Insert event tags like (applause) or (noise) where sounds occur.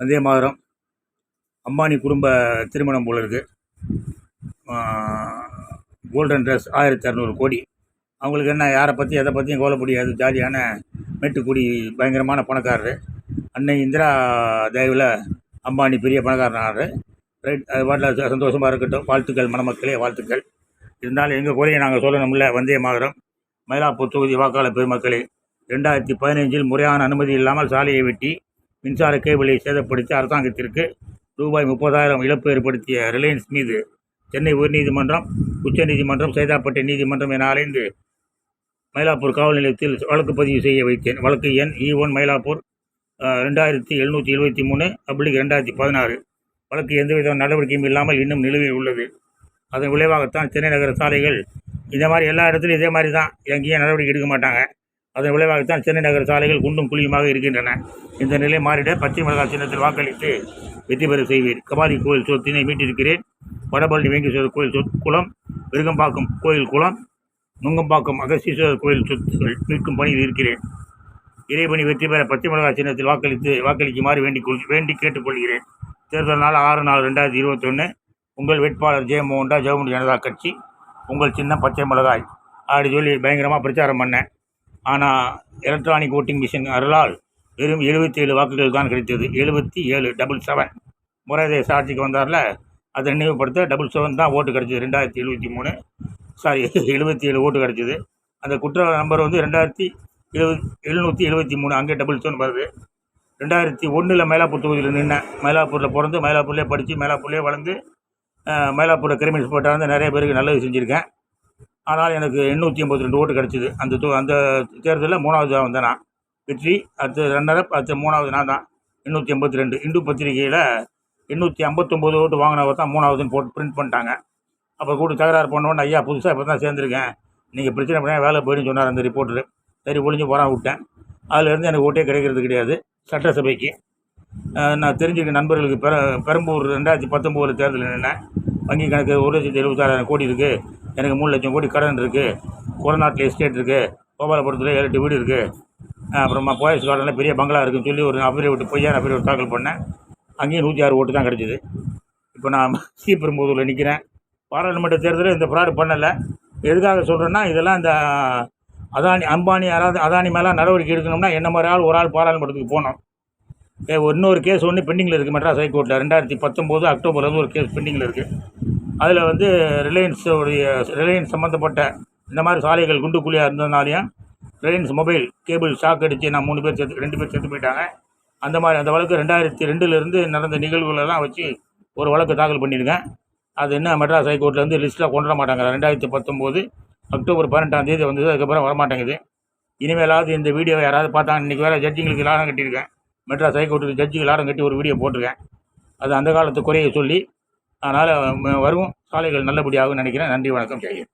வந்தே மாதிரம். அம்பானி குடும்ப திருமணம் போல் இருக்குது கோல்டன் ட்ரெஸ் ஆயிரத்தி அறநூறு கோடி. அவங்களுக்கு என்ன யாரை பற்றி எதை பற்றியும் கோல முடியாது. ஜாலியான மேட்டுக்குடி பயங்கரமான பணக்காரர். அன்னை இந்திரா தயவில் அம்பானி பெரிய பணக்காரனாரு. ரைட் அது பாட்டில் சந்தோஷமாக இருக்கட்டும். வாழ்த்துக்கள் மணமக்களே வாழ்த்துக்கள். இருந்தாலும் எங்கள் குறையை நாங்கள் சொல்லணும்ல. வந்தே மாதரம். மயிலாப்பூர் தொகுதி வாக்காளர் பெருமக்களே ரெண்டாயிரத்தி பதினைஞ்சில் முறையான அனுமதி இல்லாமல் சாலையை வெட்டி மின்சார கேபிளை சேதப்படுத்தி அரசாங்கத்திற்கு ரூபாய் முப்பதாயிரம் இழப்பு ஏற்படுத்திய ரிலையன்ஸ் மீது சென்னை உயர்நீதிமன்றம் உச்சநீதிமன்றம் சைதாப்பேட்டை நீதிமன்றம் என அலைந்து மயிலாப்பூர் காவல் நிலையத்தில் வழக்கு பதிவு செய்ய வைத்தேன். வழக்கு எண் இ ஒன் மயிலாப்பூர் ரெண்டாயிரத்தி எழுநூற்றி எழுபத்தி மூணு பப்ளிக் ரெண்டாயிரத்தி பதினாறு. வழக்கு எந்தவித நடவடிக்கையும் இல்லாமல் இன்னும் நிலுவையில் உள்ளது. அதன் விளைவாகத்தான் சென்னை நகர சாலைகள் இந்த மாதிரி எல்லா இடத்துலையும் இதே மாதிரி தான் எங்கேயும் நடவடிக்கை எடுக்க மாட்டாங்க. அதன் விளைவாகத்தான் சென்னை நகர சாலைகள் குண்டும் குழியுமாக இருக்கின்றன. இந்த நிலை மாறிட பச்சை மிளகாய் சின்னத்தில் வாக்களித்து வெற்றி பெற செய்வீர் கபாலி கோயில் சொத்தினை மீட்டிருக்கிறேன். வடபழனி வெங்கடேஸ்வரர் கோயில் சொத் குளம் விருகம்பாக்கம் கோயில் குளம் நுங்கம்பாக்கம் அகஸ்தீஸ்வரர் கோயில் சொத்துகள் மீட்கும் பணியில் இருக்கிறேன். இறைபணி வெற்றி பெற பச்சை மிளகாய் சின்னத்தில் வாக்களித்து வாக்களிக்குமாறு வேண்டிக் கொள் வேண்டி கேட்டுக்கொள்கிறேன். தேர்தல் நாள் ஆறு நாலு ரெண்டாயிரத்தி இருபத்தொன்று உங்கள் வேட்பாளர் ஜெயமோகன்டா ஜெயமுடி ஜனதா கட்சி. உங்கள் சின்ன பச்சை மிளகாய். அப்படி சொல்லி பயங்கரமாக பிரச்சாரம் பண்ணேன். ஆனால் எலக்ட்ரானிக் ஓட்டிங் மிஷின் அருளால் வெறும் எழுபத்தி ஏழு வாக்குகள் தான் கிடைத்தது. எழுபத்தி ஏழு டபுள் செவன் முறைதேச சாட்சிக்கு வந்தார்ல அதை நினைவுபடுத்த டபுள் செவன் தான் ஓட்டு கிடச்சிது ரெண்டாயிரத்தி எழுபத்தி மூணு. சாரி (laughs) எழுபத்தி ஏழு ஓட்டு கிடச்சிது. அந்த குற்ற நம்பர் வந்து ரெண்டாயிரத்தி எழுபது எழுநூற்றி எழுபத்தி மூணு அங்கே டபுள் செவன் வருது. ரெண்டாயிரத்தி ஒன்றில் மயிலாப்பூர் தொகுதியில் நின்னேன் மயிலாப்பூரில் பிறந்து மயிலாப்பூர்லேயே படித்து மயிலாப்பூர்லேயே வளர்ந்து மயிலாப்பூரில் கிரிமினல்ஸ் போட்டால் வந்து நிறைய பேருக்கு நல்லது செஞ்சுருக்கேன். ஆனால் எனக்கு எண்ணூற்றி ஐம்பத்தி ரெண்டு ஓட்டு கிடச்சிது. அந்த தொ- அந்த தேர்தலில் மூணாவது வந்தேன். நான் வெற்றி அடுத்து ரன்னரப் அடுத்து மூணாவது நான் தான். எண்ணூற்றி எண்பத்தி ரெண்டு. இந்து பத்திரிகையில் எண்ணூற்றி ஐம்பத்தொம்போது ஓட்டு வாங்கினவர் தான் மூணாவதுன்னு போட்டு பிரிண்ட் பண்ணிட்டாங்க. அப்போ கூட தகராறு பண்ணோன்னு ஐயா புதுசாக இப்போ தான் சேர்ந்துருக்கேன். நீங்கள் பிரச்சனை பண்ணால் வேலை போயிடுன்னு சொன்னார் அந்த ரிப்போர்ட்டரு சரி ஒழிஞ்சு போகிறான் விட்டேன். அதுலேருந்து எனக்கு ஓட்டே கிடைக்கிறது கிடையாது. சட்டசபைக்கு. நான் தெரிஞ்சுக்க நண்பர்களுக்கு பெர பெரம்பூர் ரெண்டாயிரத்தி பத்தொம்போது தேர்தல் நின்றேன் வங்கி கணக்கு ஒரு லட்சத்தி எழுபத்தாறாயிரம் கோடி இருக்குது எனக்கு மூணு லட்சம் கோடி கடன் இருக்குது கொரநாட்டில் எஸ்டேட் இருக்குது கோபாலபுரத்தில் ஏழு எட்டு வீடு இருக்குது அப்புறமா போயஸ் கார்டனில் பெரிய பங்களா இருக்குன்னு சொல்லி ஒரு அபிரேவிட்டு பொய்யான அபிரேவிட் தாக்கல் பண்ணேன். அங்கேயும் நூற்றி ஆறு ஓட்டு தான் கிடச்சிது. இப்போ நான் (laughs) ஸ்ரீபெரும்புதூரில் நிற்கிறேன் பாராளுமன்ற தேர்தலில் இந்த ஃப்ராடு பண்ணலை. எதுக்காக சொல்கிறேன்னா இதெல்லாம் இந்த அதானி அம்பானி யாராவது அதானி மேலே நடவடிக்கை எடுக்கணும்னா என்ன மாதிரி ஆள் ஒரு ஆள் பாராளுமன்றத்துக்கு போகணும். இன்னொரு கேஸ் ஒன்று பெண்டிங்கில் இருக்குது மெட்ராஸ் ஹைகோர்ட்டில் ரெண்டாயிரத்தி பத்தொம்போது அக்டோபர் வந்து ஒரு கேஸ் பெண்டிங்கில் இருக்குது அதில் வந்து ரிலையன்ஸுடைய ரிலையன்ஸ் சம்மந்தப்பட்ட இந்த மாதிரி சாலைகள் குண்டு குழியாக இருந்ததுனாலையும் ரிலையன்ஸ் மொபைல் கேபிள் ஷாக் அடித்து நான் மூணு பேர் சேர்த்து ரெண்டு பேர் சேர்த்து போயிட்டாங்க. அந்த மாதிரி அந்த வழக்கு ரெண்டாயிரத்தி ரெண்டுலேருந்து நடந்த நிகழ்வுகளெல்லாம் வச்சு ஒரு வழக்கு தாக்கல் பண்ணியிருக்கேன். அது என்ன மெட்ராஸ் ஹைகோர்ட்லேருந்து லிஸ்ட்டில் கொண்டு வர மாட்டாங்க. ரெண்டாயிரத்தி பத்தொம்போது அக்டோபர் பன்னெண்டாம் தேதி வந்தது அதுக்கப்புறம் வரமாட்டேங்குது. இனிமேலாவது இந்த வீடியோவை யாராவது பார்த்தாங்க இன்றைக்கி வேறு ஜட்ஜிங்களுக்கு லாடம் கட்டியிருக்கேன். மெட்ராஸ் ஹைகோர்ட்டுக்கு ஜட்ஜிக்கு லாடம் கட்டி ஒரு வீடியோ போட்டிருக்கேன். அது அந்த காலத்து குறையை சொல்லி அதனால் வருவோம். சாலைகள் நல்லபடியாகும் நினைக்கிறேன். நன்றி வணக்கம். ஜெயன்